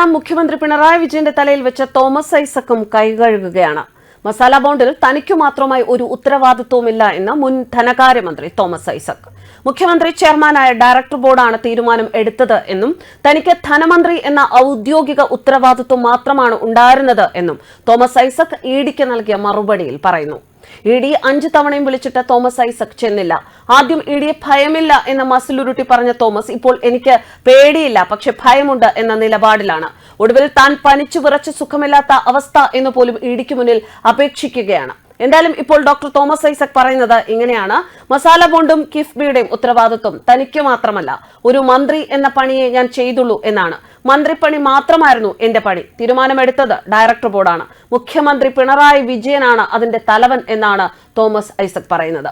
എല്ലാം മുഖ്യമന്ത്രി പിണറായി വിജയന്റെ തലയിൽ വെച്ച തോമസ് ഐസക്കും കൈകഴുകുകയാണ് മസാല ബോണ്ടിൽ തനിക്കു മാത്രമായി ഒരു ഉത്തരവാദിത്വമില്ല എന്ന് മുൻ ധനകാര്യമന്ത്രി തോമസ് ഐസക്. മുഖ്യമന്ത്രി ചെയർമാനായ ഡയറക്ടർ ബോർഡാണ് തീരുമാനം എടുത്തത് എന്നും തനിക്ക് ധനമന്ത്രി എന്ന ഔദ്യോഗിക ഉത്തരവാദിത്വം മാത്രമാണ് ഉണ്ടായിരുന്നത് എന്നും തോമസ് ഐസക് ഇഡിക്ക് നൽകിയ മറുപടിയിൽ പറയുന്നു. ഇ ഡി അഞ്ചു തവണയും വിളിച്ചിട്ട് തോമസ് ഐസക് ചെന്നില്ല. ആദ്യം ഇ ഡിയെ ഭയമില്ല എന്ന മസിലുരുട്ടി പറഞ്ഞ തോമസ് ഇപ്പോൾ എനിക്ക് പേടിയില്ല പക്ഷെ ഭയമുണ്ട് എന്ന നിലപാടിലാണ്. ഒടുവിൽ താൻ പനിച്ചു വിറച്ച് സുഖമില്ലാത്ത അവസ്ഥ എന്ന് പോലും ഇ ഡിക്ക് മുന്നിൽ അപേക്ഷിക്കുകയാണ്. എന്തായാലും ഇപ്പോൾ ഡോക്ടർ തോമസ് ഐസക് പറയുന്നത് ഇങ്ങനെയാണ്. മസാല ബോണ്ടും കിഫ്ബിയുടെയും ഉത്തരവാദിത്വം തനിക്ക് മാത്രമല്ല ഒരു മന്ത്രി എന്ന പണിയെ ഞാൻ ചെയ്തുള്ളൂ എന്നാണ്. മന്ത്രിപ്പണി മാത്രമായിരുന്നു എന്റെ പണി. തീരുമാനമെടുത്തത് ഡയറക്ടർ ബോർഡാണ്. മുഖ്യമന്ത്രി പിണറായി വിജയനാണ് അതിന്റെ തലവൻ എന്നാണ് തോമസ് ഐസക് പറയുന്നത്.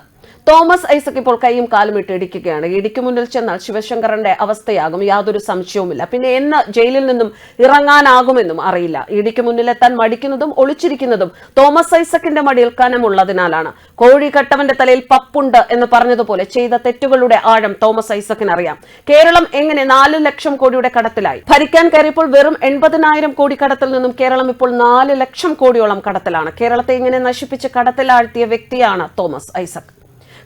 തോമസ് ഐസക് ഇപ്പോൾ കൈയും കാലും ഇട്ട് ഇടിക്കുകയാണ് ഇടിക്കു മുന്നിൽ ചെന്നാൽ ശിവശങ്കറിന്റെ അവസ്ഥയാകും. യാതൊരു സംശയവുമില്ല. പിന്നെ എന്ന് ജയിലിൽ നിന്നും ഇറങ്ങാനാകുമെന്നും അറിയില്ല. ഇടിക്കു മുന്നിലെത്താൻ മടിക്കുന്നതും ഒളിച്ചിരിക്കുന്നതും തോമസ് ഐസക്കിന്റെ മടിയിൽ കനമുള്ളതിനാലാണ്. കോഴി കട്ടവന്റെ തലയിൽ പപ്പുണ്ട് എന്ന് പറഞ്ഞതുപോലെ ചെയ്ത തെറ്റുകളുടെ ആഴം തോമസ് ഐസക്കിന് അറിയാം കേരളം എങ്ങനെ നാല് ലക്ഷം കോടിയുടെ കടത്തിലായി? ഭരിക്കാൻ കയറിയപ്പോൾ വെറും എൺപതിനായിരം കോടി കടത്തിൽ നിന്നും കേരളം ഇപ്പോൾ നാല് ലക്ഷം കോടിയോളം കടത്തിലാണ്. കേരളത്തെ ഇങ്ങനെ നശിപ്പിച്ച് കടത്തിലാഴ്ത്തിയ വ്യക്തിയാണ് തോമസ് ഐസക്.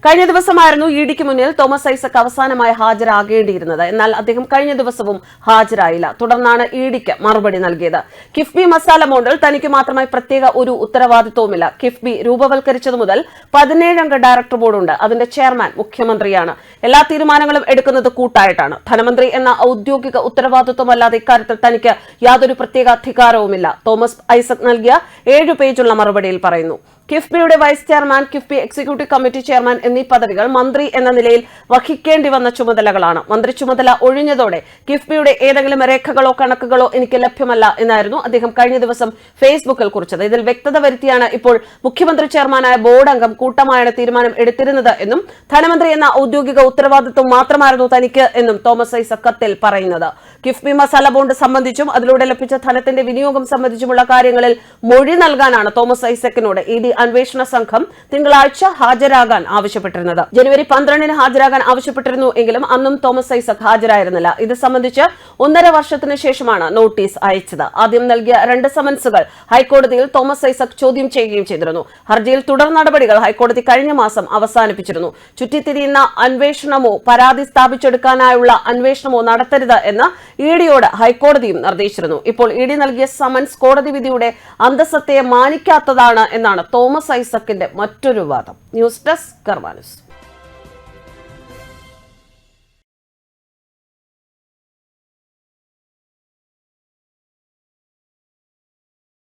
കഴിഞ്ഞ ദിവസമായിരുന്നു ഇ ഡിക്ക് മുന്നിൽ തോമസ് ഐസക് അവസാനമായി ഹാജരാകേണ്ടിയിരുന്നത്. എന്നാൽ അദ്ദേഹം കഴിഞ്ഞ ദിവസവും ഹാജരായില്ല. തുടർന്നാണ് ഇ ഡിക്ക് മറുപടി നൽകിയത്. കിഫ്ബി മസാല മോഡൽ തനിക്ക് മാത്രമായി പ്രത്യേക ഒരു ഉത്തരവാദിത്വവുമില്ല. കിഫ്ബി രൂപവൽക്കരിച്ചതു മുതൽ പതിനേഴംഗ ഡയറക്ടർ ബോർഡുണ്ട്. അതിന്റെ ചെയർമാൻ മുഖ്യമന്ത്രിയാണ്. എല്ലാ തീരുമാനങ്ങളും എടുക്കുന്നത് കൂട്ടായിട്ടാണ്. ധനമന്ത്രി എന്ന ഔദ്യോഗിക ഉത്തരവാദിത്വമല്ലാതെ ഇക്കാര്യത്തിൽ തനിക്ക് യാതൊരു പ്രത്യേക അധികാരവുമില്ല. തോമസ് ഐസക് നൽകിയ ഏഴു പേജുള്ള മറുപടിയിൽ പറയുന്നു. കിഫ്ബിയുടെ vice chairman KIIFB executive committee chairman എന്നീ പദവികൾ മന്ത്രി എന്ന നിലയിൽ വഹിക്കേണ്ടി വന്ന ചുമതലകളാണ്. മന്ത്രി ചുമതല ഒഴിഞ്ഞതോടെ കിഫ്ബിയുടെ ഏതെങ്കിലും രേഖകളോ കണക്കുകളോ എനിക്ക് ലഭ്യമല്ല എന്നായിരുന്നു അദ്ദേഹം കഴിഞ്ഞ ദിവസം ഫേസ്ബുക്കിൽ കുറിച്ചത്. ഇതിൽ വ്യക്തത വരുത്തിയാണ് ഇപ്പോൾ മുഖ്യമന്ത്രി ചെയർമാനായ ബോർഡ് അംഗം കൂട്ടമായാണ് തീരുമാനം എടുത്തിരുന്നത് എന്നും ധനമന്ത്രി എന്ന ഔദ്യോഗിക ഉത്തരവാദിത്വം മാത്രമായിരുന്നു തനിക്ക് എന്നും തോമസ് ഐസക് കത്തിൽ പറയുന്നത്. കിഫ്ബി മസാല ബോണ്ട് സംബന്ധിച്ചും അതിലൂടെ ലഭിച്ച ധനത്തിന്റെ വിനിയോഗം സംബന്ധിച്ചുമുള്ള കാര്യങ്ങളിൽ മൊഴി നൽകാനാണ് തോമസ് ഐസക്കിനോട് ഇ ഡി അന്വേഷണ സംഘം തിങ്കളാഴ്ച ഹാജരാകാൻ ആവശ്യപ്പെട്ടിരുന്നത്. ജനുവരി പന്ത്രണ്ടിന് ഹാജരാകാൻ ആവശ്യപ്പെട്ടിരുന്നു എങ്കിലും അന്നും തോമസ് ഐസക് ഹാജരായിരുന്നില്ല. ഇത് സംബന്ധിച്ച് ഒന്നര വർഷത്തിന് ശേഷമാണ് നോട്ടീസ് അയച്ചത്. ആദ്യം നൽകിയ രണ്ട് സമൻസുകൾ ഹൈക്കോടതിയിൽ തോമസ് ഐസക് ചോദ്യം ചെയ്യുകയും ചെയ്തിരുന്നു. ഹർജിയിൽ തുടർ നടപടികൾ ഹൈക്കോടതി കഴിഞ്ഞ മാസം അവസാനിപ്പിച്ചിരുന്നു. ചുറ്റിത്തിരിയുന്ന അന്വേഷണമോ പരാതി സ്ഥാപിച്ചെടുക്കാനായുള്ള അന്വേഷണമോ നടത്തരുത് എന്ന് ഇ ഡിയോട് ഹൈക്കോടതിയും നിർദ്ദേശിച്ചിരുന്നു. ഇപ്പോൾ ഇ ഡി നൽകിയ സമൻസ് കോടതി വിധിയുടെ അന്തസ്സത്തെ മാനിക്കാത്തതാണ് എന്നാണ് തോമസ് ഐസക്കിന്റെ മറ്റൊരു വാദം. News desk കർവാനുസ്